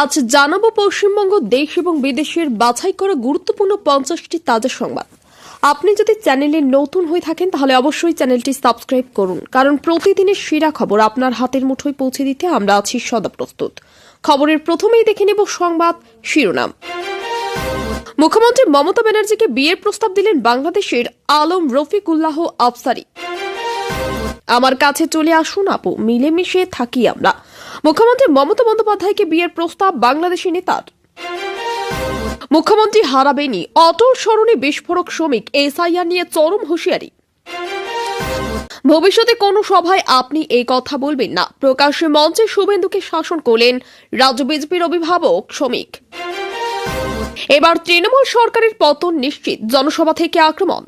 আজ জানাব পশ্চিমবঙ্গ দেশ এবং বিদেশের বাছাই করা গুরুত্বপূর্ণ পঞ্চাশটি তাজা সংবাদ। আপনি যদি চ্যানেলে নতুন হয়ে থাকেন, তাহলে অবশ্যই চ্যানেলটি সাবস্ক্রাইব করুন। কারণ প্রতিদিনের সেরা খবর আপনার হাতের মুঠোয় পৌঁছে দিতে আমরা আছি সদা প্রস্তুত। খবরের প্রথমেই দেখে নেব সংবাদ শিরোনাম। মুখ্যমন্ত্রী মমতা ব্যানার্জিকে বিয়ের প্রস্তাব দিলেন বাংলাদেশের আলম রফিকুল্লাহ আফসারি। আমার কাছে চলে আসুন আপু, মিলেমিশে থাকি আমরা। মুখ্যমন্ত্রী মমতা বন্দ্যোপাধ্যায়কে বিয়ের প্রস্তাব বাংলাদেশি নেতার। মুখ্যমন্ত্রী হারাবেনি, অটল স্মরণে বিস্ফোরক শ্রমিক, এসআইআর নিয়ে চরম হুঁশিয়ারি। ভবিষ্যতে কোনো সভায় আপনি এই কথা বলবেন না। প্রকাশ্যে মঞ্চে শুভেন্দুকে শাসন করলেন রাজ্য বিজেপির অভিভাবক শ্রমিক। এবার তৃণমূল সরকারের পতন নিশ্চিত, জনসভা থেকে আক্রমণ।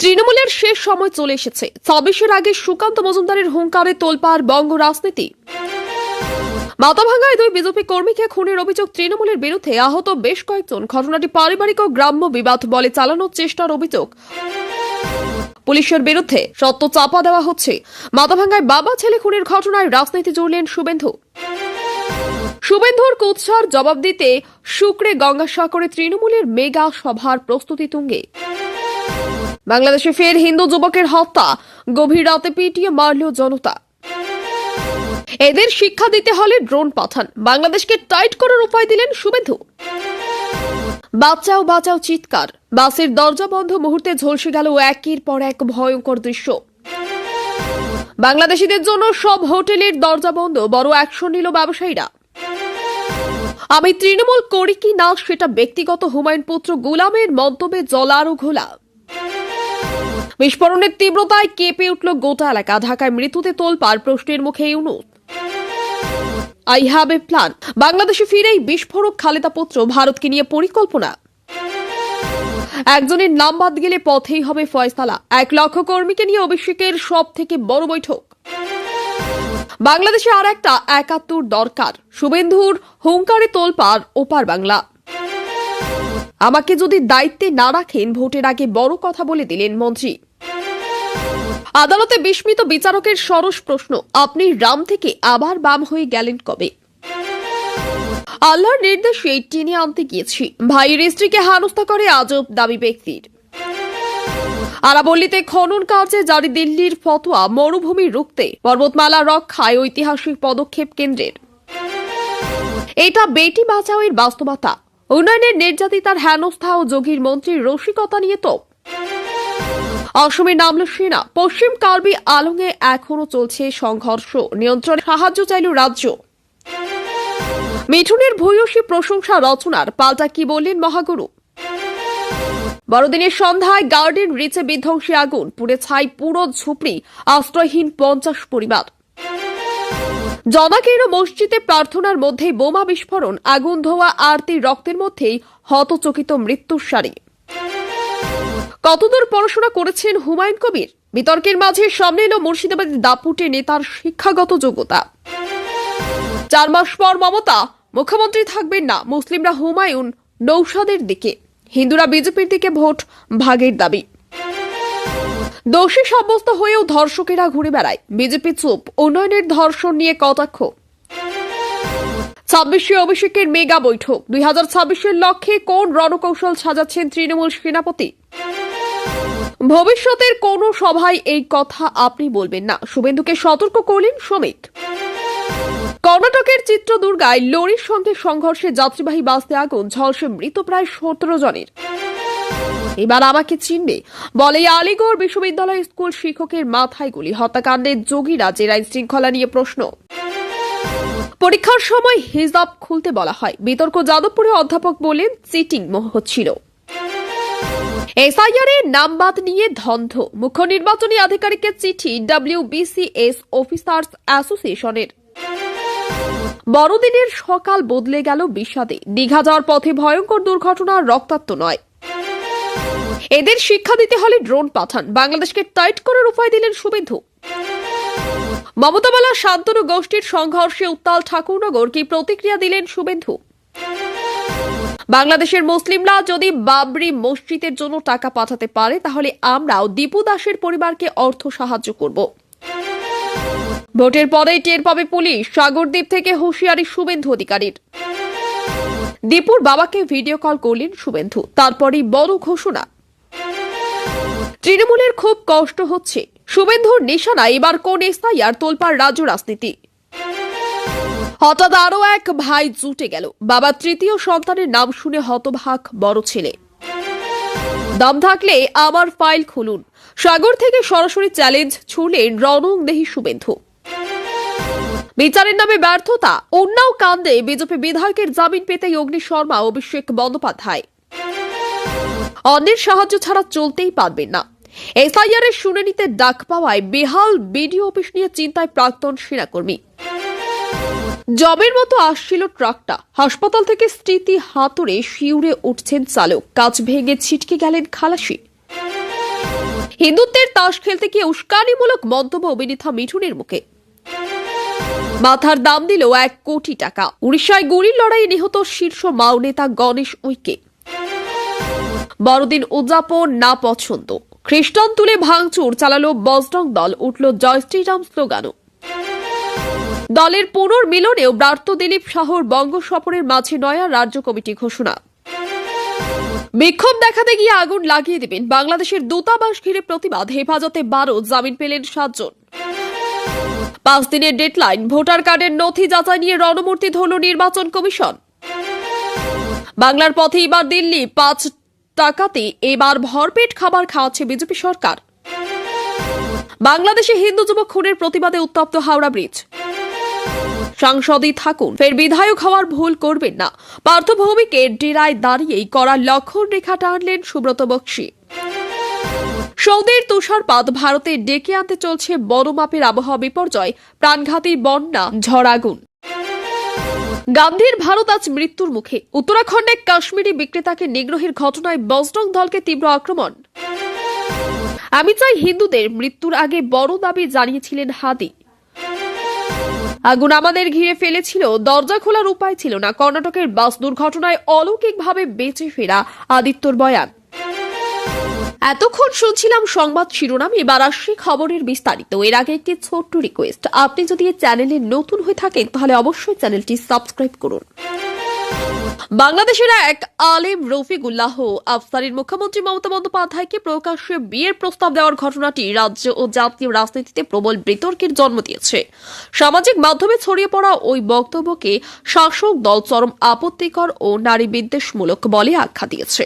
তৃণমূলের শেষ সময় চলে এসেছে। ছাব্বিশের আগে সুকান্ত মজুমদারের হুঙ্কারে তোলপাড় বঙ্গ রাজনীতি। মাথাভাঙ্গায় দুই বিজেপি কর্মীকে খুনের অভিযোগ তৃণমূলের বিরুদ্ধে আহত বেশ কয়েকজন। ঘটনাটি পারিবারিক ও গ্রাম্য বিবাদ বলে চালানোর চেষ্টার অভিযোগ। পুলিশের বিরুদ্ধে সত্য চাপা দেওয়া হচ্ছে। মাথাভাঙ্গায় বাবা ছেলে খুনের ঘটনায় রাজনীতি জুড়লেন শুভেন্দু। শুভেন্দুর কুৎসার জবাব দিতে শুক্রে গঙ্গাসাগরে তৃণমূলের মেগা সভার প্রস্তুতি তুঙ্গে। বাংলাদেশে ফের হিন্দু যুবকের হত্যা। গভীর রাতে পিটিয়ে মারল জনতা। এদের শিক্ষা দিতে হলে ড্রোন পাঠান। বাংলাদেশকে টাইট করার উপায় দিলেন শুভেন্দু। বাঁচাও বাঁচাও চিৎকার। বাসের দরজা বন্ধ, মুহূর্তে ঝলসে গেল একের পর এক ভয়ঙ্কর দৃশ্য। বাংলাদেশিদের জন্য সব হোটেলের দরজা বন্ধ, বড় অ্যাকশন নিল ব্যবসায়ীরা। আমি তৃণমূল করি কি না সেটা ব্যক্তিগত হুমায়ুন পুত্র গুলামের মন্তব্যে জলারও ঘোলা। বিস্ফোরণের তীব্রতায় কেঁপে উঠল গোটা এলাকা। ঢাকায় মৃত্যুতে তোলপাড় প্রশ্নের মুখে Yunus I have a plan বাংলাদেশে ফিরেই বিস্ফোরক খালেদা পুত্র ভারতকে নিয়ে পরিকল্পনা। একজনের নাম বাদ গেলে পথেই হবে ফয়সালা। এক লক্ষ কর্মীকে নিয়ে অভিষেকের সব থেকে বড় বৈঠক। বাংলাদেশে আর একটা একাত্তর দরকার। শুভেন্দুর হুঙ্কারে তোলপাড় ওপার বাংলা। আমাকে যদি দায়িত্বে না রাখেন, ভোটের আগে বড় কথা বলে দিলেন মন্ত্রী। আদালতে বিস্মিত বিচারকের সরস প্রশ্ন, আপনি রাম থেকে আবার বাম হয়ে গেলেন কবে? আল্লাহর নির্দেশে টেনে আনতে গিয়েছি। ভাইয়ের স্ত্রীকে হানস্থা করে আজব দাবি ব্যক্তির। আরাবল্লীতে খনন কার্যে জারি দিল্লির ফতোয়া, মরুভূমি রুখতে, পর্বতমালা রক্ষায় ঐতিহাসিক পদক্ষেপ কেন্দ্রের। এটা বেটি বাঁচাও এর বাস্তবতা উন্নয়নের নির্যাতিতার হেনস্থা ও যোগীর মন্ত্রীর রসিকতা নিয়ে তো অসমে নামল সেনা, পশ্চিম কার্বি আলংয়ে এখনও চলছে সংঘর্ষ, নিয়ন্ত্রণে সাহায্য চাইল রাজ্য। মিঠুনের ভূয়সী প্রশংসা রচনার পাল্টা কি বললেন মহাগুরু? বড়দিনের সন্ধ্যায় গার্ডেন রিচে বিধ্বংসী আগুন, পুড়ে ছাই পুরো ঝুপড়ি, আশ্রয়হীন পঞ্চাশ পরিবার। জনাকের মসজিদে প্রার্থনার মধ্যেই বোমা বিস্ফোরণ, আগুন ধোয়া, আরতি রক্তের মধ্যেই হতচকিত মৃত্যুর সারি। কতদূর পড়াশোনা করেছেন হুমায়ুন কবির? বিতর্কের মাঝে সামনে এলো মুর্শিদাবাদের দাপুটে নেতার শিক্ষাগত যোগ্যতা। চার মাস পর মমতা, মুখ্যমন্ত্রী থাকবেন না, মুসলিমরা হুমায়ুন নৌসাদের দিকে। হিন্দুরা বিজেপির দিকে ভোট ভাগের দাবি। দোষী সাব্যস্ত হয়েও ধর্ষকেরা ঘুরে বেড়ায়। বিজেপি চুপ, উন্নয়নের ধর্ষণ নিয়ে কটাক্ষ। ছাব্বিশে অভিষেকের মেগা বৈঠক। দুই হাজার ছাব্বিশের লক্ষ্যে কোন রণকৌশল সাজাচ্ছেন তৃণমূল সেনাপতি? ভবিষ্যতের কোন সভায় এই কথা আপনি বলবেন না। শুভেন্দুকে সতর্ক করলেন শ্রমিক। কর্ণাটকের চিত্রদুর্গায় লরির সঙ্গে সংঘর্ষে যাত্রীবাহী বাসে আগুন, ঝলসে মৃত প্রায় সতেরো জনের। এবার আমাকে চিনবে। বলে, আলিগড় বিশ্ববিদ্যালয় স্কুল শিক্ষকের মাথায় গুলি হত্যাকাণ্ডের যোগীরা জেরা শৃঙ্খলা নিয়ে প্রশ্ন। পরীক্ষার সময় হিজাব খুলতে বলা হয়। বিতর্ক যাদবপুরে অধ্যাপক বলেন, চিটিং হচ্ছিল এসআইআর এর নাম বাদ নিয়ে ধন্ধ। মুখ্য নির্বাচনী আধিকারিকের চিঠি ডাব্লিউবিসিএস অফিসার্স অ্যাসোসিয়েশনের। বড়দিনের সকাল বদলে গেল বিষাদে। দীঘা যাওয়ার পথে ভয়ঙ্কর দুর্ঘটনা, রক্তাক্ত নয়। এদের শিক্ষা দিতে হলে ড্রোন পাঠান। বাংলাদেশকে টাইট করার উপায় দিলেন শুভেন্দু। মমতাবালা শান্তনু গোষ্ঠীর সংঘর্ষে উত্তাল ঠাকুরনগর কি প্রতিক্রিয়া দিলেন শুভেন্দু? বাংলাদেশের মুসলিমরা যদি বাবরি মসজিদের জন্য টাকা পাঠাতে পারে, তাহলে আমরাও দীপু দাসের পরিবারকে অর্থ সাহায্য করব। ভোটের পরেই টের পাবে পুলিশ। সাগরদ্বীপ থেকে হুঁশিয়ারি শুভেন্দু অধিকারীর। দীপুর বাবাকে ভিডিও কল করলেন শুভেন্দু। তারপরই বড় ঘোষণা। তৃণমূলের খুব কষ্ট হচ্ছে। শুভেন্দুর নিশানা এবার কোন এসআইআর তোলপার রাজ্য রাজনীতি। হঠাৎ আরও এক ভাই জুটে গেল। বাবা তৃতীয় সন্তানের নাম শুনে হতভাগ বড় ছেলে। দম থাকলে আমার ফাইল খুলুন। সাগর থেকে সরাসরি চ্যালেঞ্জ ছুড়লেন রণং দেহি শুভেন্দু। বিচারের নামে ব্যর্থতা উন্নাও কান্দে বিজেপি বিধায়কের জামিন পেতেই অগ্নি শর্মা, অভিষেক বন্দ্যোপাধ্যায়। অন্যের সাহায্য ছাড়া চলতেই পারবেন না। এসআইআর এর শুনানিতে ডাক পাওয়ায় বেহাল বিডিও অফিস নিয়ে চিন্তায় প্রাক্তন সেনাকর্মী। জবের মতো আসছিল ট্রাকটা। হাসপাতাল থেকে স্মৃতি হাতুড়ে শিউরে উঠছেন চালক। কাজ ভেঙে ছিটকে গেলেন খালাসি। হিন্দুত্বের তাস খেলতে গিয়ে উস্কানিমূলক মন্তব্য অভিনেতা মিঠুনের মুখে। মাথার দাম দিল এক কোটি টাকা। উড়িষ্যায় গুলির লড়াইয়ে নিহত শীর্ষ মাও নেতা গণেশ উইকে। বড়দিন উদযাপন না পছন্দ। খ্রিস্টান তুলে ভাঙচুর চালালো বজরং দল, উঠল জয় শ্রীরাম স্লোগানও। দলের পুনর্মিলনেও ব্রাত্য দিলীপ শাহর বঙ্গ সফরের মাঝে নয়া রাজ্য কমিটি ঘোষণা। বিক্ষোভ দেখাতে গিয়ে আগুন লাগিয়ে দেবেন বাংলাদেশের দূতাবাস ঘিরে প্রতিবাদ, হেফাজতে বারো, জামিন পেলেন সাতজন। পাঁচ দিনের ডেডলাইন, ভোটার কার্ডের নথি যাচাই নিয়ে রণমূর্তি ধরল নির্বাচন কমিশন। বাংলার পথে এবার দিল্লি, পাঁচ টাকাতে এবার ভরপেট খাবার খাওয়াচ্ছে বিজেপি সরকার। বাংলাদেশে হিন্দু যুবক খুনের প্রতিবাদে উত্তপ্ত হাওড়া ব্রিজ। সাংসদই থাকুন, ফের বিধায়ক হওয়ার ভুল করবেন না। পার্থভৌমিকে ডেরায় দাঁড়িয়েই করা লক্ষণ রেখা টানলেন সুব্রত বক্সী। সৌদির তুষারপাত ভারতে ডেকে আনতে চলছে বড় মাপের আবহাওয়া বিপর্যয়, প্রাণঘাতী বন্যা ঝড়াগুন গান্ধীর ভারত আজ মৃত্যুর মুখে। উত্তরাখণ্ডে কাশ্মীরি বিক্রেতাকে নিগ্রহের ঘটনায় বজরং দলকে তীব্র আক্রমণ। আমি চাই হিন্দুদের মৃত্যুর আগে বড় দাবি জানিয়েছিলেন হাদি। আগুন আমাদের ঘিরে ফেলেছিল, দরজা খোলার উপায় ছিল না। কর্ণাটকের বাস দুর্ঘটনায় অলৌকিকভাবে বেঁচে ফেরা আদিত্যর বয়ান। এতক্ষণ শুনছিলাম সংবাদ শিরোনাম, এবার আসছে খবরের বিস্তারিত। এর আগে একটি ছোট্ট রিকোয়েস্ট আপনি যদি এই চ্যানেলে নতুন হয়ে থাকেন, তাহলে অবশ্যই চ্যানেলটি সাবস্ক্রাইব করুন। বাংলাদেশের এক আলেম রফিকুল্লাহ আফসারির মুখ্যমন্ত্রী মমতা বন্দ্যোপাধ্যায়কে প্রকাশ্যে বিয়ের প্রস্তাব দেওয়ার ঘটনাটি রাজ্য ও জাতীয় রাজনীতিতে প্রবল বিতর্কের জন্ম দিয়েছে। সামাজিক মাধ্যমে ছড়িয়ে পড়া ওই বক্তব্যকে শাসক দল চরম আপত্তিকর ও নারী বিদ্বেষমূলক বলে আখ্যা দিয়েছে।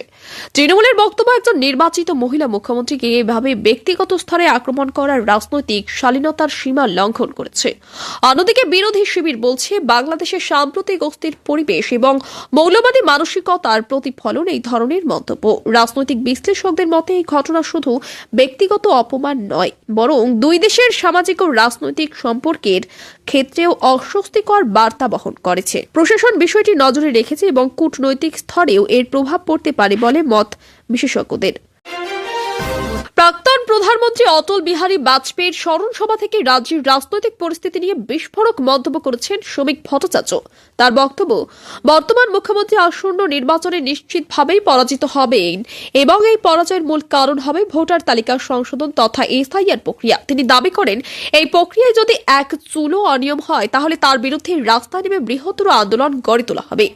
তৃণমূলের বক্তব্য একজন নির্বাচিত মহিলা মুখ্যমন্ত্রীকে এভাবে ব্যক্তিগত স্তরে আক্রমণ করার রাজনৈতিক শালীনতার সীমা লঙ্ঘন করেছে। অন্যদিকে বিরোধী শিবির বলছে, বাংলাদেশের সাম্প্রতিক অস্থির পরিবেশ এবং মৌলবাদী মানসিকতার প্রতিফলন এই ধরনের মন্তব্য। রাজনৈতিক বিশ্লেষকদের মতে এই ঘটনা শুধু ব্যক্তিগত অপমান নয়, বরং দুই দেশের সামাজিক ও রাজনৈতিক সম্পর্কের ক্ষেত্রেও অস্বস্তিকর বার্তা বহন করেছে। প্রশাসন বিষয়টি নজরে রেখেছে এবং কূটনৈতিক স্তরেও এর প্রভাব পড়তে পারে বলে মত বিশেষজ্ঞদের। প্রাক্তন প্রধানমন্ত্রী অটল বিহারী বাজপেয়ীর স্মরণ সভা থেকে রাজ্যের রাজনৈতিক পরিস্থিতি নিয়ে বিস্ফোরক মন্তব্য করেছেন শ্রমিক ভট্টাচার্য। তার বক্তব্য, বর্তমান মুখ্যমন্ত্রী আসন্ন নির্বাচনে নিশ্চিতভাবেই পরাজিত হবেন এবং এই পরাজয়ের মূল কারণ হবে ভোটার তালিকা সংশোধন তথা এসআইআর প্রক্রিয়া। তিনি দাবি করেন, এই প্রক্রিয়ায় যদি এক চুলো অনিয়ম হয়, তাহলে তার বিরুদ্ধে রাস্তায় নেমে বৃহত্তর আন্দোলন গড়ে তোলা হবে।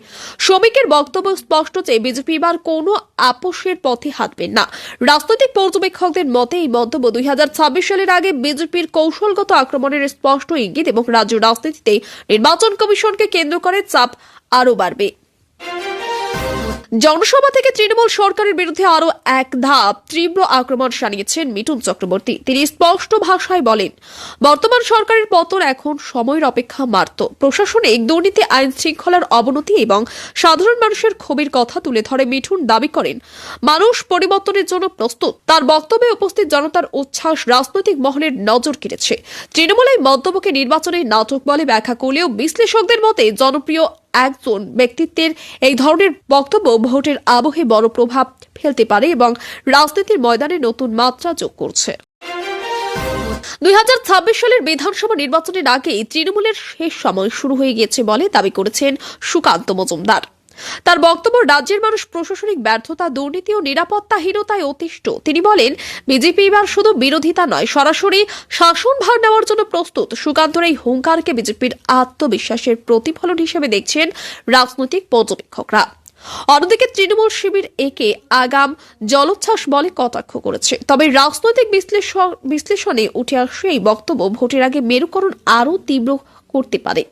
শ্রমিকের বক্তব্য স্পষ্ট যে, বিজেপি এবার কোনো আপোষের পথে হাঁটবেন না। রাজনৈতিক পর্যবেক্ষকদের মতে, এই মন্তব্য দুই হাজার ছাব্বিশ সালের আগে বিজেপির কৌশলগত আক্রমণের স্পষ্ট ইঙ্গিত এবং রাজ্য রাজনীতিতে নির্বাচন কমিশনকে কেন্দ্র করে চাপ আরও বাড়বে। জনসভা থেকে তৃণমূল সরকারের বিরুদ্ধে আরও এক ধাপ তীব্র আক্রমণ সানিয়েছেন মিঠুন চক্রবর্তী। তিনি স্পষ্ট ভাষায় বলেন, বর্তমান সরকারের পতন এখন সময়ের অপেক্ষা মারত প্রশাসনিক দুর্নীতি, আইন শৃঙ্খলার অবনতি এবং সাধারণ মানুষের ক্ষোভের কথা তুলে ধরে মিঠুন দাবি করেন, মানুষ পরিবর্তনের জন্য প্রস্তুত। তার বক্তব্যে উপস্থিত জনতার উচ্ছ্বাস রাজনৈতিক মহলের নজর কেড়েছে। তৃণমূলের মন্তব্যকে নির্বাচনের নাটক বলে ব্যাখ্যা করলেও বিশ্লেষকদের মতে জনপ্রিয় একজন ব্যক্তিত্বের এই ধরনের বক্তব্য ভোটের আবহে বড় প্রভাব ফেলতে পারে এবং রাজনীতির ময়দানে নতুন মাত্রা যোগ করছে। দুই হাজার ছাব্বিশ সালের বিধানসভা নির্বাচনের আগে তৃণমূলের শেষ সময় শুরু হয়ে গিয়েছে বলে দাবি করেছেন সুকান্ত মজুমদার। তার বক্তব্য, রাজ্যের মানুষ প্রশাসনিক ব্যর্থতা, দুর্নীতি ও নিরাপত্তাহীনতায় অতিষ্ঠ। তিনি বলেন, বিজেপি এবার শুধু বিরোধিতা নয়, সরাসরি শাসন ভার নেওয়ার জন্য প্রস্তুত। সুকান্তর এই হুঙ্কারকে বিজেপির আত্মবিশ্বাসের প্রতিফলন হিসেবে দেখছেন রাজনৈতিক পর্যবেক্ষকরা। অন্যদিকে তৃণমূল শিবির একে আগাম জলোচ্ছ্বাস বলে কটাক্ষ করেছে। তবে রাজনৈতিক বিশ্লেষণে উঠে আসে এই বক্তব্য, ভোটের আগে মেরুকরণ আরও তীব্র করতে পারে।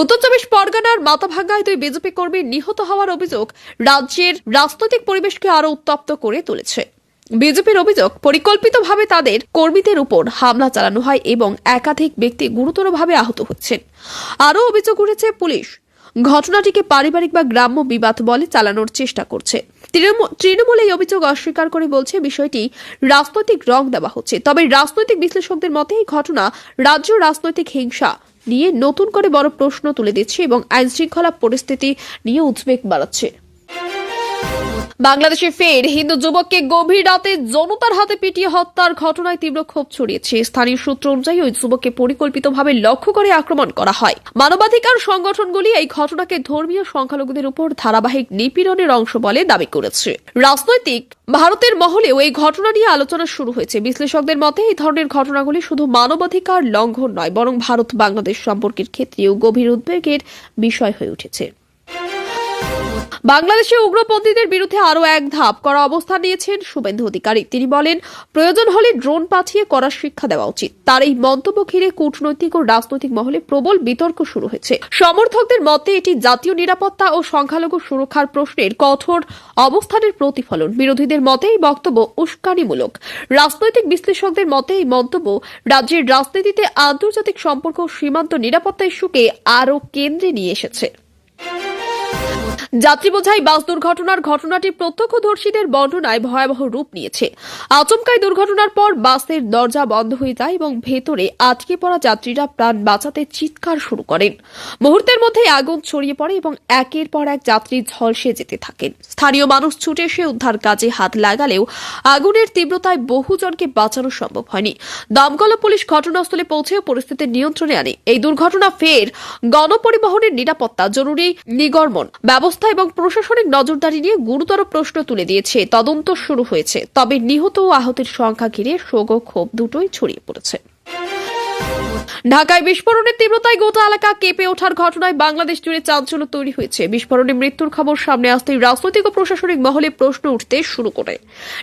উত্তর চব্বিশ পরগনার মাথাভাঙ্গায় দুই বিজেপি কর্মী নিহত হওয়ার অভিযোগ রাজ্যের রাজনৈতিক পরিবেশকে আরও উত্তপ্ত করে তুলেছে। বিজেপির অভিযোগ, পরিকল্পিতভাবে তাদের কর্মীদের উপর হামলা চালানো হয় এবং একাধিক ব্যক্তি গুরুতরভাবে আহত হচ্ছেন। আরও অভিযোগ উঠেছে, পুলিশ ঘটনাটিকে পারিবারিক বা গ্রাম্য বিবাদ বলে চালানোর চেষ্টা করছে। তৃণমূল এই অভিযোগ অস্বীকার করে বলছে, বিষয়টি রাজনৈতিক রং দেওয়া হচ্ছে। তবে রাজনৈতিক বিশ্লেষকদের মতে এই ঘটনা রাজ্য রাজনৈতিক হিংসা নিয়ে নতুন করে বড় প্রশ্ন তুলে দিচ্ছে এবং আইনশৃঙ্খলা পরিস্থিতি নিয়ে উদ্বেগ বাড়াচ্ছে। বাংলাদেশে ফের হিন্দু যুবককে গভীর রাতে জনতার হাতে পিটিয়ে হত্যার ঘটনায় তীব্র ক্ষোভ ছড়িয়েছে। স্থানীয় সূত্র অনুযায়ী ওই যুবককে পরিকল্পিতভাবে লক্ষ্য করে আক্রমণ করা হয়। মানবাধিকার সংগঠনগুলি এই ঘটনাকে ধর্মীয় সংখ্যালঘুদের উপর ধারাবাহিক নিপীড়নের অংশ বলে দাবি করেছে। রাজনৈতিক ভারতের মহলেও এই ঘটনা নিয়ে আলোচনা শুরু হয়েছে। বিশ্লেষকদের মতে এই ধরনের ঘটনাগুলি শুধু মানবাধিকার লঙ্ঘন নয়, বরং ভারত বাংলাদেশ সম্পর্কের ক্ষেত্রেও গভীর উদ্বেগের বিষয় হয়ে উঠেছে। বাংলাদেশে উগ্রপন্থীদের বিরুদ্ধে আরও এক ধাপ করা অবস্থান নিয়েছেন শুভেন্দু অধিকারী। তিনি বলেন, প্রয়োজন হলে ড্রোন পাঠিয়ে করার শিক্ষা দেওয়া উচিত। তার এই মন্তব্য ঘিরে কূটনৈতিক ও রাজনৈতিক মহলে প্রবল বিতর্ক শুরু হয়েছে। সমর্থকদের মতে, এটি জাতীয় নিরাপত্তা ও সংখ্যালঘু সুরক্ষার প্রশ্নের কঠোর অবস্থানের প্রতিফলন। বিরোধীদের মতে, এই বক্তব্য উস্কানিমূলক। রাজনৈতিক বিশ্লেষকদের মতে, এই মন্তব্য রাজ্যের রাজনীতিতে আন্তর্জাতিক সম্পর্ক সীমান্ত নিরাপত্তা ইস্যুকে আরও কেন্দ্রে নিয়ে এসেছে। যাত্রী বোঝাই বাস দুর্ঘটনার ঘটনাটি প্রত্যক্ষদর্শীদের বর্ণনায় ভয়াবহ রূপ নিয়েছে। আচমকাই দুর্ঘটনার পর বাসের দরজা বন্ধ হয়ে যায় এবং ভেতরে আটকে পড়া যাত্রীরা প্রাণ বাঁচাতে চিৎকার শুরু করেন। মুহূর্তের মধ্যে আগুন ছড়িয়ে পড়ে এবং একের পর এক যাত্রী ঝলসে যেতে থাকেন। স্থানীয় মানুষ ছুটে এসে উদ্ধার কাজে হাত লাগালেও আগুনের তীব্রতায় বহুজনকে বাঁচানো সম্ভব হয়নি। দমকল পুলিশ ঘটনাস্থলে পৌঁছেও পরিস্থিতি নিয়ন্ত্রণে আনে। এই দুর্ঘটনা ফের গণপরিবহনের নিরাপত্তা জরুরি, নিগর্মন, ব্যবস্থা এবং প্রশাসনিক নজরদারি নিয়ে গুরুতর প্রশ্ন তুলে দিয়েছে। তদন্ত শুরু হয়েছে, তবে নিহত ও আহতের সংখ্যা ঘিরে শোক ও ক্ষোভ দুটোই ছড়িয়ে পড়েছে। ঢাকায় বিস্ফোরণের তীব্রতায় গোটা এলাকা কেঁপে ওঠার ঘটনায় বাংলাদেশ জুড়ে চাঞ্চল্য তৈরি হয়েছে। বিস্ফোরণে মৃত্যুর খবর সামনে আসতেই রাজনৈতিক ও প্রশাসনিক মহলে প্রশ্ন উঠতে শুরু করে।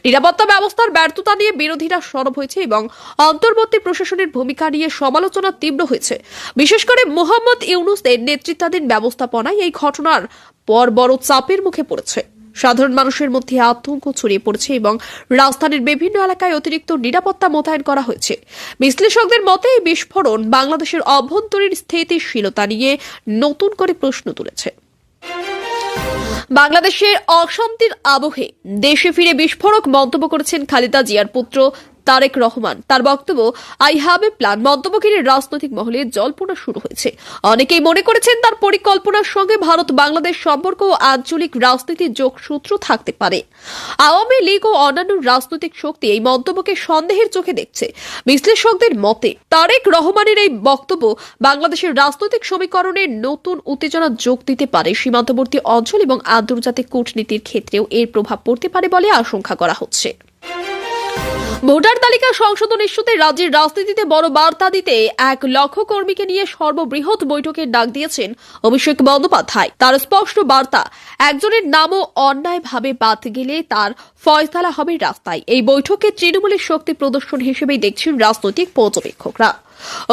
নিরাপত্তা ব্যবস্থার ব্যর্থতা নিয়ে বিরোধীরা সরব হয়েছে এবং অন্তর্বর্তী প্রশাসনের ভূমিকা নিয়ে সমালোচনা তীব্র হয়েছে। বিশেষ করে মোহাম্মদ ইউনুসের নেতৃত্বাধীন ব্যবস্থাপনায় এই ঘটনার পর বড় চাপের মুখে পড়েছে। সাধারণ মানুষের মধ্যে আতঙ্ক ছড়িয়ে পড়ছে এবং রাজধানীর বিভিন্ন এলাকায় অতিরিক্ত নিরাপত্তা মোতায়েন করা হয়েছে। বিশ্লেষকদের মতে, এই বিস্ফোরণ বাংলাদেশের অভ্যন্তরীণ স্থিতিশীলতা নিয়ে নতুন করে প্রশ্ন তুলেছে। বাংলাদেশের অশান্তির আবহে দেশে ফিরে বিস্ফোরক মন্তব্য করেছেন খালেদা জিয়ার পুত্র তারেক রহমান। তার বক্তব্য আই হ্যাভ এ প্ল্যান মন্তব্য রাজনৈতিক মহলে জল্পনা শুরু হয়েছে। অনেকেই মনে করেছেন তার পরিকল্পনার সঙ্গে ভারত বাংলাদেশ সম্পর্ক ও আঞ্চলিক রাজনীতির যোগসূত্র থাকতে পারে। আওয়ামী লীগ ও অন্যান্য রাজনৈতিক শক্তি এই মন্তব্যকে সন্দেহের চোখে দেখছে। বিশ্লেষকদের মতে, তারেক রহমানের এই বক্তব্য বাংলাদেশের রাজনৈতিক সমীকরণে নতুন উত্তেজনা যোগ দিতে পারে। সীমান্তবর্তী অঞ্চল এবং আন্তর্জাতিক কূটনীতির ক্ষেত্রেও এর প্রভাব পড়তে পারে বলে আশঙ্কা করা হচ্ছে। ভোটার তালিকা সংশোধন ইস্যুতে রাজ্যের রাজনীতিতে বড় বার্তা দিতে এক লক্ষ কর্মীকে নিয়ে সর্ববৃহৎ বৈঠকের ডাক দিয়েছেন অভিষেক বন্দ্যোপাধ্যায়। তার স্পষ্ট বার্তা, একজনের নামও অন্যায়ভাবে বাদ গেলে তার ফয়সালা হবে রাস্তায়। এই বৈঠকে তৃণমূলের শক্তি প্রদর্শন হিসেবেই দেখছেন রাজনৈতিক পর্যবেক্ষকরা।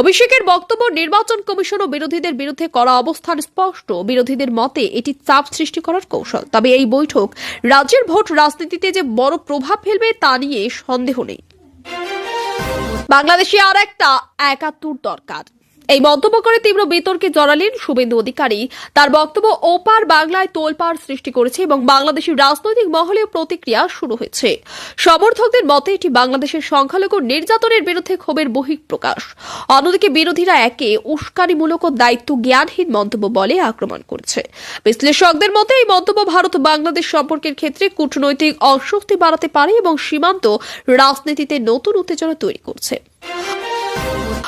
অভিষেকের বক্তব্য, নির্বাচন কমিশন ও বিরোধীদের বিরুদ্ধে করা অবস্থান স্পষ্ট। বিরোধীদের মতে এটি চাপ সৃষ্টি করার কৌশল। তবে এই বৈঠক রাজ্যের ভোট রাজনীতিতে যে বড় প্রভাব ফেলবে তা নিয়ে সন্দেহ নেই। বাংলাদেশে আর একটা একাত্তর দরকার। এই মন্তব্য করে তীব্র বিতর্কে জড়ালেন শুভেন্দু অধিকারী। তার বক্তব্য ওপার বাংলায় তোলপাড় সৃষ্টি করেছে এবং বাংলাদেশের রাজনৈতিক মহলে প্রতিক্রিয়া শুরু হয়েছে। সমর্থকদের মতে এটি বাংলাদেশের সংখ্যালঘু নির্যাতনের বিরুদ্ধে ক্ষোভের বহিঃপ্রকাশ। অন্যদিকে বিরোধীরা একে উস্কানিমূলক ও দায়িত্ব জ্ঞানহীন মন্তব্য বলে আক্রমণ করেছে। বিশ্লেষকদের মতে এই মন্তব্য ভারত বাংলাদেশ সম্পর্কের ক্ষেত্রে কূটনৈতিক অস্বস্তি বাড়াতে পারে এবং সীমান্ত রাজনীতিতে নতুন উত্তেজনা তৈরি করছে।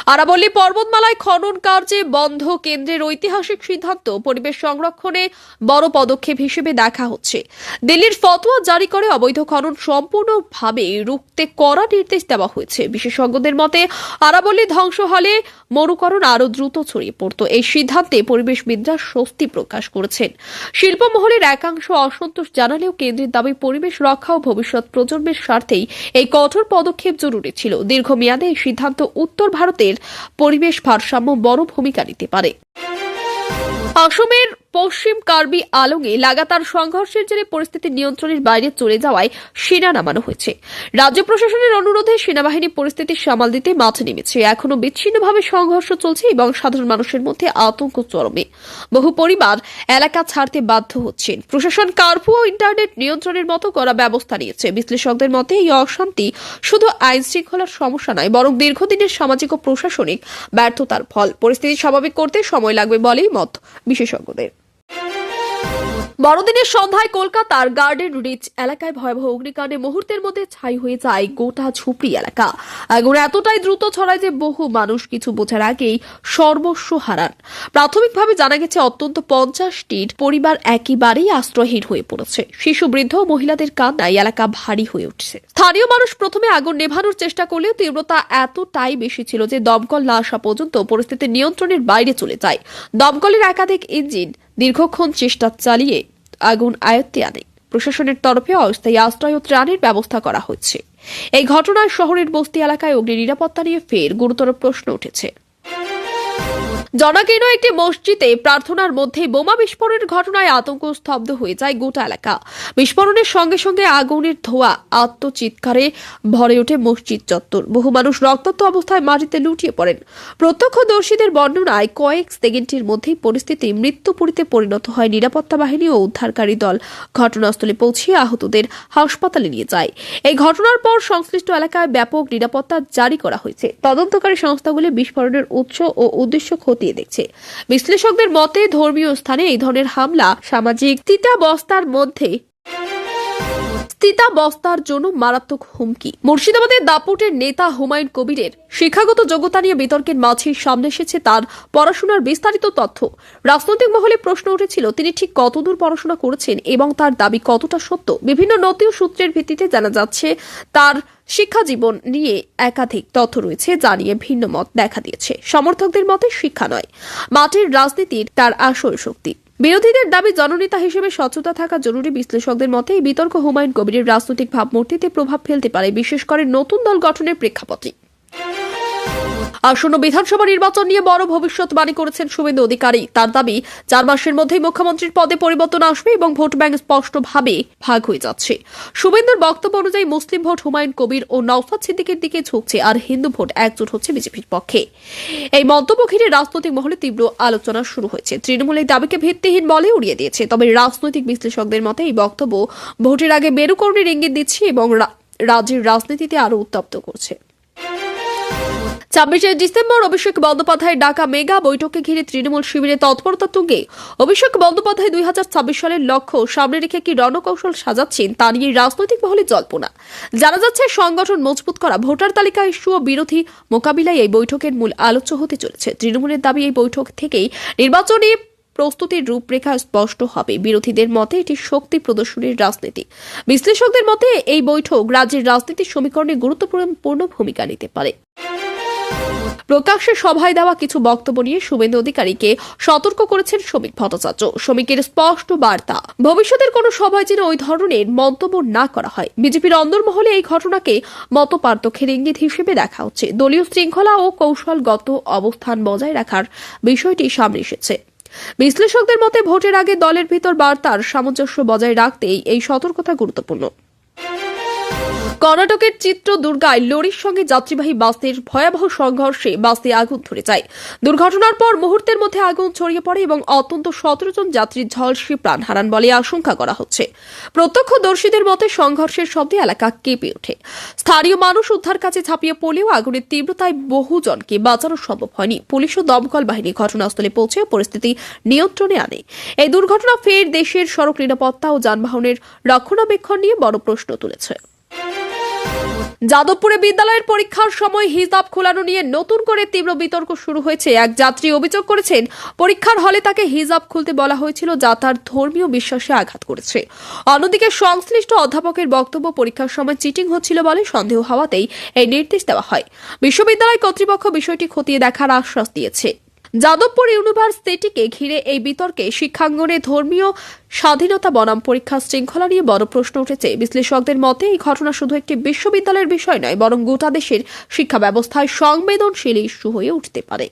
আরাবল্লী পর্বতমালায় খনন কার্যে বন্ধ কেন্দ্রের ঐতিহাসিক সিদ্ধান্ত পরিবেশ সংরক্ষণে বড় পদক্ষেপ হিসেবে দেখা হচ্ছে। দিল্লির ফতোয়া জারি করে অবৈধ খনন সম্পূর্ণভাবে রুখতে কড়া নির্দেশ দেওয়া হয়েছে। বিশেষজ্ঞদের মতে, আরাবল্লী ধ্বংস হলে মরুকরণ আরও দ্রুত ছড়িয়ে পড়তো। এই সিদ্ধান্তে পরিবেশবিদরা স্বস্তি প্রকাশ করেছেন। শিল্পমহলের একাংশ অসন্তোষ জানালেও কেন্দ্রের দাবি, পরিবেশ রক্ষা ও ভবিষ্যৎ প্রজন্মের স্বার্থেই এই কঠোর পদক্ষেপ জরুরি ছিল। দীর্ঘমেয়াদে এই সিদ্ধান্ত উত্তর ভারতের পরিবেশ ভারসাম্য বড় ভূমিকা নিতে পারে। অসমের পশ্চিম কার্বি আলংয়ে লাগাতার সংঘর্ষের জেরে পরিস্থিতি নিয়ন্ত্রণের বাইরে চলে যাওয়ায় সেনা নামানো হয়েছে। রাজ্য প্রশাসনের অনুরোধে সেনাবাহিনী পরিস্থিতি সামাল দিতে মাঠে নেমেছে। এখনও বিচ্ছিন্নভাবে সংঘর্ষ চলছে এবং সাধারণ মানুষের মধ্যে আতঙ্ক চরমে। বহু পরিবার এলাকা ছাড়তে বাধ্য হচ্ছেন। প্রশাসন কার্ফু ও ইন্টারনেট নিয়ন্ত্রণের মতো করা ব্যবস্থা নিয়েছে। বিশ্লেষকদের মতে, এই অশান্তি শুধু আইন শৃঙ্খলার সমস্যা নয়, বরং দীর্ঘদিনের সামাজিক ও প্রশাসনিক ব্যর্থতার ফল। পরিস্থিতি স্বাভাবিক করতে সময় লাগবে বলেই মত বিশেষজ্ঞদের। বড়দিনের সন্ধ্যায় কলকাতার গার্ডেন রিচ এলাকায় ভয়াবহ অগ্নিকাণ্ডে মুহূর্তের মধ্যে ছাই হয়ে যায় গোটা ঝুপড়ি এলাকা। আগুন এতটাই দ্রুত ছড়ায় যে বহু মানুষ কিছু বোঝার আগেই সর্বস্ব হারান। প্রাথমিকভাবে জানা গেছে, অত্যন্ত পঞ্চাশটির পরিবার একেবারেই আশ্রয়হীন হয়ে পড়েছে। শিশু, বৃদ্ধ ও মহিলাদের কান্নায় এলাকা ভারী হয়ে উঠছে। স্থানীয় মানুষ প্রথমে আগুন নেভানোর চেষ্টা করলেও তীব্রতা এতটাই বেশি ছিল যে দমকল না আসা পর্যন্ত পরিস্থিতি নিয়ন্ত্রণের বাইরে চলে যায়। দমকলের একাধিক ইঞ্জিন দীর্ঘক্ষণ চেষ্টা চালিয়ে আগুন আয়ত্তে আনে। প্রশাসনের তরফে অস্থায়ী আশ্রয় ও ত্রাণের ব্যবস্থা করা হয়েছে এই ঘটনায় শহরের বস্তি এলাকায় অগ্নি নিরাপত্তা নিয়ে ফের গুরুতর প্রশ্ন উঠেছে। জনাকীর্ণ একটি মসজিদে প্রার্থনার মধ্যে বোমা বিস্ফোরণের ঘটনায় আতঙ্ক স্তব্ধ হয়ে যায় গোটা এলাকা। বিস্ফোরণের সঙ্গে সঙ্গে আগুনের ধোয়া আত্মচিৎকারে ভরে ওঠে মসজিদ চত্বর। বহু মানুষ রক্তাক্ত অবস্থায় মাটিতে লুটিয়ে পড়েন। প্রত্যক্ষদর্শীদের বর্ণনায় কয়েক সেকেন্ডের মধ্যেই পরিস্থিতি মৃত্যুপুরীতে পরিণত হয়। নিরাপত্তা বাহিনী ও উদ্ধারকারী দল ঘটনাস্থলে পৌঁছিয়ে আহতদের হাসপাতালে নিয়ে যায়। এই ঘটনার পর সংশ্লিষ্ট এলাকায় ব্যাপক নিরাপত্তা জারি করা হয়েছে। তদন্তকারী সংস্থাগুলি বিস্ফোরণের উৎস ও উদ্দেশ্য খতিয়ে দেখছে। বিশ্লেষকদের মতে ধর্মীয় স্থানে এই ধরনের হামলা সামাজিক স্থিতাবস্থার মধ্যে স্থিতাবস্থার জন্য মারাত্মক হুমকি। মুর্শিদাবাদের দাপুটের নেতা হুমায়ুন কবিরের শিক্ষাগত যোগ্যতা নিয়ে বিতর্কের মাঝে সামনে এসেছে তার পড়াশোনার বিস্তারিত তথ্য। রাজনৈতিক মহলে প্রশ্ন উঠেছিল, তিনি ঠিক কতদূর পড়াশোনা করেছেন এবং তার দাবি কতটা সত্য? বিভিন্ন ও সূত্রের ভিত্তিতে জানা যাচ্ছে, তার শিক্ষা জীবন নিয়ে একাধিক তথ্য রয়েছে, যা নিয়ে ভিন্ন মত দেখা দিয়েছে। সমর্থকদের মতে, শিক্ষা নয়, মাটির রাজনীতির তার আসল শক্তি। বিরোধীদের দাবি জননেতা হিসেবে স্বচ্ছতা থাকা জরুরি বিশ্লেষকদের মতে এই বিতর্ক হুমায়ুন কবিরের রাজনৈতিক ভাবমূর্তিতে প্রভাব ফেলতে পারে, বিশেষ করে নতুন দল গঠনের প্রেক্ষাপটে। আসন্ন বিধানসভা নির্বাচন নিয়ে বড় ভবিষ্যৎবাণী করেছেন শুভেন্দু অধিকারী। তার দাবি, চার মাসের মধ্যেই মুখ্যমন্ত্রীর পদে পরিবর্তন আসবে এবং ভোট ব্যাংক স্পষ্টভাবে ভাগ হয়ে যাচ্ছে। শুভেন্দুর বক্তব্য অনুযায়ী মুসলিম ভোট হুমায়ুন কবির ও নওসাদ সিদ্দিকের দিকে ঝুঁকছে আর হিন্দু ভোট একজোট হচ্ছে বিজেপির পক্ষে। এই মন্তব্য ঘিরে রাজনৈতিক মহলে তীব্র আলোচনা শুরু হয়েছে। তৃণমূল এই দাবিকে ভিত্তিহীন বলে উড়িয়ে দিয়েছে। তবে রাজনৈতিক বিশ্লেষকদের মতে এই বক্তব্য ভোটের আগে মেরুকরণের ইঙ্গিত দিচ্ছে এবং রাজ্যের রাজনীতিতে আরও উত্তপ্ত করছে। ছাব্বিশে ডিসেম্বর অভিষেক বন্দ্যোপাধ্যায় ডাকা মেগা বৈঠকে ঘিরে তৃণমূল শিবিরে তৎপরতা তুঙ্গে। অভিষেক বন্দ্যোপাধ্যায় দুই হাজার ছাব্বিশ সালের লক্ষ্য সামনে রেখে কি রণকৌশল সাজাচ্ছেন তা নিয়ে রাজনৈতিক মহলে জল্পনা। জানা যাচ্ছে, সংগঠন মজবুত করা ভোটার তালিকা ইস্যু ও বিরোধী মোকাবিলায় এই বৈঠকের মূল আলোচ্য হতে চলেছে। তৃণমূলের দাবি, এই বৈঠক থেকেই নির্বাচনী প্রস্তুতির রূপরেখা স্পষ্ট হবে। বিরোধীদের মতে, এটি শক্তি প্রদর্শনের রাজনীতি। বিশ্লেষকদের মতে, এই বৈঠক রাজ্যের রাজনীতির সমীকরণে গুরুত্বপূর্ণ ভূমিকা নিতে পারে। প্রকাশ্যে সভায় দেওয়া কিছু বক্তব্য নিয়ে শুভেন্দু অধিকারীকে সতর্ক করেছেন শ্রমিক ভট্টাচার্য। শ্রমিকের স্পষ্ট বার্তা। ভবিষ্যতের কোনো সভায় যেন ওই ধরনের মন্তব্য না করা হয়। বিজেপির অন্দরমহলে এই ঘটনাকে মত পার্থক্যের ইঙ্গিত হিসেবে দেখা হচ্ছে। দলীয় শৃঙ্খলা ও কৌশলগত অবস্থান বজায় রাখার বিষয়টি সামনে এসেছে। বিশ্লেষকদের মতে, ভোটের আগে দলের ভিতর বার্তার সামঞ্জস্য বজায় রাখতেই এই সতর্কতা গুরুত্বপূর্ণ। কর্ণাটকের চিত্র দুর্গায় লরির সঙ্গে যাত্রীবাহী বাসের ভয়াবহ সংঘর্ষে বাসে আগুন ধরে যায়। দুর্ঘটনার পর মুহূর্তের মধ্যে আগুন ছড়িয়ে পড়ে এবং অত্যন্ত সতেরো জন যাত্রী ঝলসে প্রাণ হারান বলে আশঙ্কা করা হচ্ছে। প্রত্যক্ষদর্শীদের মতে সংঘর্ষের শব্দে এলাকা কেঁপে ওঠে। স্থানীয় মানুষ উদ্ধার কাছে ঝাঁপিয়ে পড়লেও আগুনের তীব্রতায় বহুজনকে বাঁচানো সম্ভব হয়নি। পুলিশ ও দমকল বাহিনী ঘটনাস্থলে পৌঁছে পরিস্থিতি নিয়ন্ত্রণে আনে। এই দুর্ঘটনা ফের দেশের সড়ক নিরাপত্তা ও যানবাহনের রক্ষণাবেক্ষণ নিয়ে বড় প্রশ্ন তুলেছে। যাদবপুরে বিদ্যালয়ের পরীক্ষার সময় হিজাব খোলানো নিয়ে নতুন করে তীব্র বিতর্ক শুরু হয়েছে। এক যাত্রী অভিযোগ করেছেন, পরীক্ষার হলে তাকে হিজাব খুলতে বলা হয়েছিল, যা তার ধর্মীয় বিশ্বাসে আঘাত করেছে। অন্যদিকে সংশ্লিষ্ট অধ্যাপকের বক্তব্য, পরীক্ষার সময় চিটিং হচ্ছিল বলে সন্দেহ হওয়াতেই এই নির্দেশ দেওয়া হয়। বিশ্ববিদ্যালয় কর্তৃপক্ষ বিষয়টি খতিয়ে দেখার আশ্বাস দিয়েছে। যাদবপুর ইউনিভার্সিটিকে ঘিরে এই বিতর্কে শিক্ষাঙ্গনে ধর্মীয় স্বাধীনতা বনাম পরীক্ষা শৃঙ্খলা নিয়ে বড় প্রশ্ন উঠেছে। বিশ্লেষকদের মতে, এই ঘটনা শুধু একটি বিশ্ববিদ্যালয়ের বিষয় নয়, বরং গোটা দেশের শিক্ষা ব্যবস্থায় সংবেদনশীল ইস্যু হয়ে উঠতে পারে।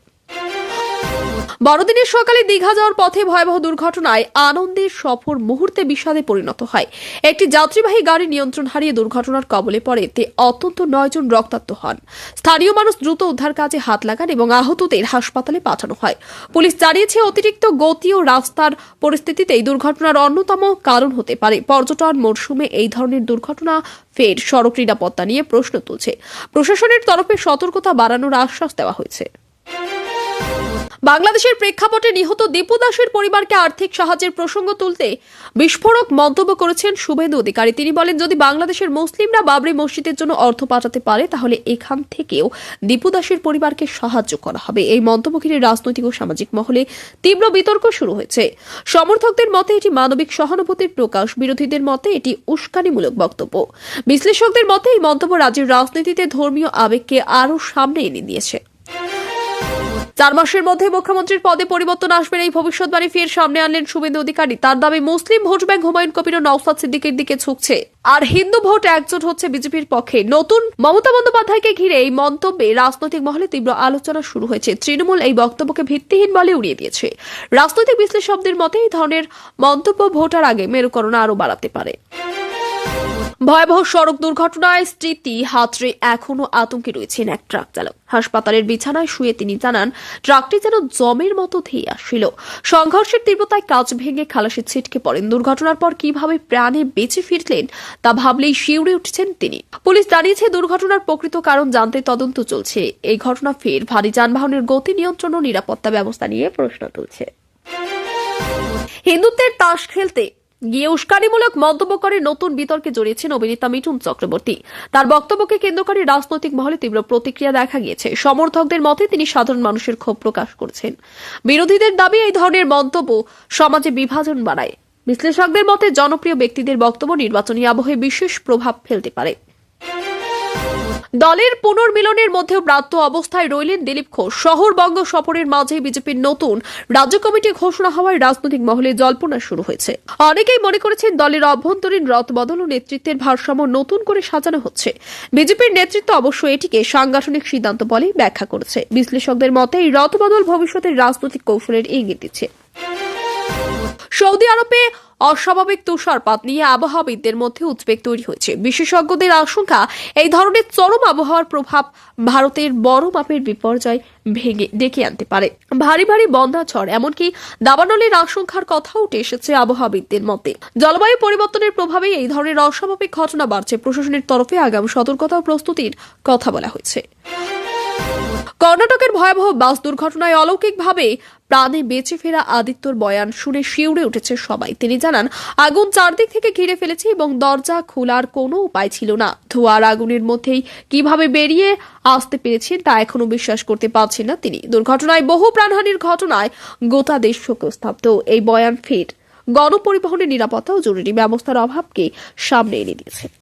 বড়দিনের সকালে দীঘা যাওয়ার পথে ভয়াবহ দুর্ঘটনায় আনন্দের সফর মুহূর্তে বিষাদে পরিণত হয়। একটি যাত্রীবাহী গাড়ি নিয়ন্ত্রণ হারিয়ে দুর্ঘটনার কবলে পড়ে। তে অত্যন্ত নয়জন রক্তাক্ত হন। স্থানীয় মানুষ দ্রুত উদ্ধার কাজে হাত লাগান এবং আহতদের হাসপাতালে পাঠানো হয়। পুলিশ জানিয়েছে, অতিরিক্ত গতি ও রাস্তার পরিস্থিতিতে এই দুর্ঘটনার অন্যতম কারণ হতে পারে। পর্যটন মরশুমে এই ধরনের দুর্ঘটনা ফের সড়ক নিরাপত্তা নিয়ে প্রশ্ন তুলছে। প্রশাসনের তরফে সতর্কতা বাড়ানোর আশ্বাস দেওয়া হয়েছে। বাংলাদেশের প্রেক্ষাপটে নিহত দীপু দাসের পরিবারকে আর্থিক সাহায্যের প্রসঙ্গ তুলতে বিস্ফোরক মন্তব্য করেছেন শুভেন্দু অধিকারী। তিনি বলেন, যদি বাংলাদেশের মুসলিমরা বাবরি মসজিদের জন্য অর্থ পাঠাতে পারে, তাহলে এখান থেকেও দীপু দাসের পরিবারকে সাহায্য করা হবে। এই মন্তব্য ঘিরে রাজনৈতিক ও সামাজিক মহলে তীব্র বিতর্ক শুরু হয়েছে। সমর্থকদের মতে এটি মানবিক সহানুভূতির প্রকাশ, বিরোধীদের মতে এটি উস্কানিমূলক বক্তব্য। বিশ্লেষকদের মতে এই মন্তব্য রাজ্যের রাজনীতিতে ধর্মীয় আবেগকে আরও সামনে এনে দিয়েছে। চার মাসের মধ্যে মুখ্যমন্ত্রীর পদে পরিবর্তন আসবেন এই ভবিষ্যৎবাণী ফের সামনে আনলেন শুভেন্দু অধিকারী। তার দাবি, মুসলিম ভোট ব্যাংক হুমায়ুন কবির ও নওসাদ সিদ্দিকের দিকে ঝুঁকছে আর হিন্দু ভোট একজোট হচ্ছে বিজেপির পক্ষে। নতুন মমতা বন্দ্যোপাধ্যায়কে ঘিরে এই মন্তব্যে রাজনৈতিক মহলে তীব্র আলোচনা শুরু হয়েছে। তৃণমূল এই বক্তব্যকে ভিত্তিহীন বলে উড়িয়ে দিয়েছে। রাজনৈতিক বিশ্লেষকদের মতে, এই ধরনের মন্তব্য ভোটার আগে মেরুকরণা আরও বাড়াতে পারে। ভয়াবহ সড়ক দুর্ঘটনায় স্মৃতি হাতড়ে এখনও আতঙ্কে রয়েছেন এক ট্রাক চালক। হাসপাতালের বিছানায় শুয়ে তিনি জানান, ট্রাকটি যেন জমের মতো ধেয়ে আসছিল। সংঘর্ষের তীব্রতায় কাজ ভেঙে খালাসে ছিটকে পড়েন। দুর্ঘটনার পর কীভাবে প্রাণে বেঁচে ফিরলেন, তা ভাবলেই শিউরে উঠছেন তিনি। পুলিশ জানিয়েছে, দুর্ঘটনার প্রকৃত কারণ জানতে তদন্ত চলছে। এই ঘটনা ফের ভারী যানবাহনের গতি নিয়ন্ত্রণ ও নিরাপত্তা ব্যবস্থা নিয়ে প্রশ্ন তুলছে। হিন্দুত্বের তাস খেলতে গিয়ে উস্কানিমূলক মন্তব্য করে নতুন বিতর্কে জড়িয়েছেন অভিনেতা মিঠুন চক্রবর্তী। তার বক্তব্যকে কেন্দ্র করে রাজনৈতিক মহলে তীব্র প্রতিক্রিয়া দেখা গিয়েছে। সমর্থকদের মতে তিনি সাধারণ মানুষের ক্ষোভ প্রকাশ করছেন। বিরোধীদের দাবি, এই ধরনের মন্তব্য সমাজে বিভাজন বাড়ায়। বিশ্লেষকদের মতে জনপ্রিয় ব্যক্তিদের বক্তব্য নির্বাচনী আবহে বিশেষ প্রভাব ফেলতে পারে। দলের পুনর্মিলনের মধ্যেও প্রাপ্ত অবস্থায় রইলেন দিলীপ ঘোষ। শহরবঙ্গ সফরের মাঝে বিজেপির নতুন রাজ্য কমিটি ঘোষণা হওয়ায় রাজনৈতিক মহলে জল্পনা শুরু হয়েছে। অনেকেই মনে করেছেন দলের অভ্যন্তরীণ রদবদল ও নেতৃত্বের ভারসাম্য নতুন করে সাজানো হচ্ছে। বিজেপির নেতৃত্ব অবশ্য এটিকে সাংগঠনিক সিদ্ধান্ত বলেই ব্যাখ্যা করেছে। বিশ্লেষকদের মতে, এই রদবদল ভবিষ্যতের রাজনৈতিক কৌশলের ইঙ্গিত দিচ্ছে। সৌদি আরবে অস্বাভাবিক তুষারপাত নিয়ে আবহাওয়াবিদদের মধ্যে উদ্বেগ তৈরি হয়েছে। বিশেষজ্ঞদের আশঙ্কা, এই ধরনের চরম আবহাওয়ার প্রভাব ভারতের বড় মাপের বিপর্যয় ভেঙে ডেকে আনতে পারে। ভারী ভারী বন্যা এমনকি দাবানলের আশঙ্কার কথা উঠে এসেছে আবহাওয়াবিদদের মতে জলবায়ু পরিবর্তনের প্রভাবে এই ধরনের অস্বাভাবিক ঘটনা বাড়ছে। প্রশাসনের তরফে আগাম সতর্কতা ও প্রস্তুতির কথা বলা হয়েছে। কর্ণাটকের ভয়াবহ বাস দুর্ঘটনায় অলৌকিকভাবে প্রাণে বেঁচে ফেরা আদিত্যর বয়ান শুনে শিউরে উঠেছে সবাই। তিনি জানান, আগুন চারদিক থেকে ঘিরে ফেলেছে এবং দরজা খোলার কোনো উপায় ছিল না। ধোয়ার আগুনের মধ্যেই কীভাবে বেরিয়ে আসতে পেরেছেন তা এখনও বিশ্বাস করতে পারছেন না তিনি। দুর্ঘটনায় বহু প্রাণহানির ঘটনায় গোটা দেশ শোকস্তব্ধ। এই বয়ান ফের গণপরিবহনের নিরাপত্তা ও জরুরি ব্যবস্থার অভাবকে সামনে এনে দিয়েছে।